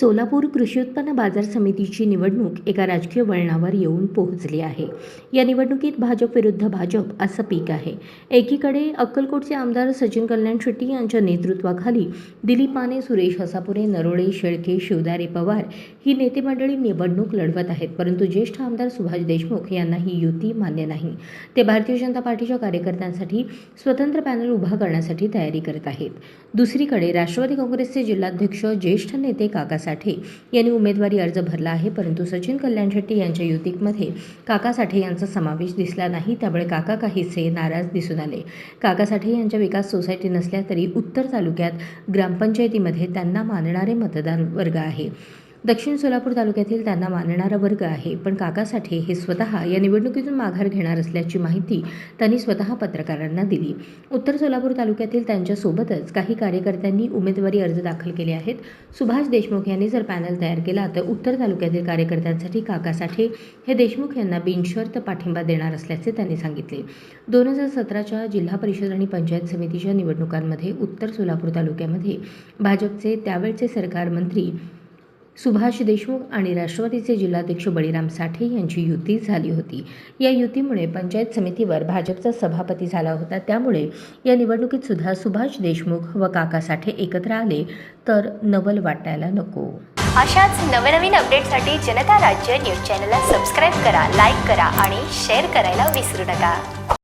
सोलापूर कृषी उत्पन्न बाजार समितीची निवडणूक एका राजकीय वळणावर येऊन पोहोचली आहे. या निवडणुकीत भाजप विरुद्ध भाजप असं पीक आहे. एकीकडे अक्कलकोटचे आमदार सचिन कल्याण शेट्टी यांच्या नेतृत्वाखाली दिलीप माने सुरेश हसापुरे नरोळे शेळके शिवदारे पवार ही नेते मंडळी निवडणूक लढवत आहेत. परंतु ज्येष्ठ आमदार सुभाष देशमुख यांना ही युती मान्य नाही. ते भारतीय जनता पार्टीच्या कार्यकर्त्यांसाठी स्वतंत्र पॅनल उभा करण्यासाठी तयारी करत आहेत. दुसरीकडे राष्ट्रवादी काँग्रेसचे जिल्हाध्यक्ष ज्येष्ठ नेते काका साठे यांनी उमेदवारी अर्ज भरला आहे. परंतु सचिन कल्याण शेट्टी यांच्या युतीमध्ये काका साठे यांचा समावेश दिसला नाही. त्यामुळे काका काहीसे नाराज दिसून आले. काका साठे यांच्या विकास सोसायटी नसल्या तरी उत्तर तालुक्यात ग्रामपंचायतीमध्ये त्यांना मानणारे मतदार वर्ग आहे. दक्षिण सोलापूर तालुक्यातील त्यांना मानणारा वर्ग आहे. पण काकासाठी हे स्वतः या निवडणुकीतून माघार घेणार असल्याची माहिती त्यांनी स्वतः पत्रकारांना दिली. उत्तर सोलापूर तालुक्यातील त्यांच्यासोबतच काही कार्यकर्त्यांनी उमेदवारी अर्ज दाखल केले आहेत. सुभाष देशमुख यांनी जर पॅनल तयार केला तर उत्तर तालुक्यातील कार्यकर्त्यांसाठी काकासाठी हे देशमुख यांना बिनशर्त पाठिंबा देणार असल्याचे त्यांनी सांगितले. दोन हजार सतराच्या जिल्हा परिषद आणि पंचायत समितीच्या निवडणुकांमध्ये उत्तर सोलापूर तालुक्यामध्ये भाजपचे त्यावेळचे सरकार मंत्री सुभाष देशमुख आणि राष्ट्रवादीचे जिल्हाध्यक्ष बळीराम साठे यांची युती झाली होती. या युतीमुळे पंचायत समितीवर भाजपचा सभापती झाला होता. त्यामुळे या निवडणुकीत सुद्धा सुभाष देशमुख व काका साठे एकत्र आले तर नवल वाटायला नको. अशाच नवनवीन अपडेटसाठी जनता राज्य न्यूज चॅनलला सबस्क्राईब करा लाईक करा आणि शेअर करायला विसरू नका.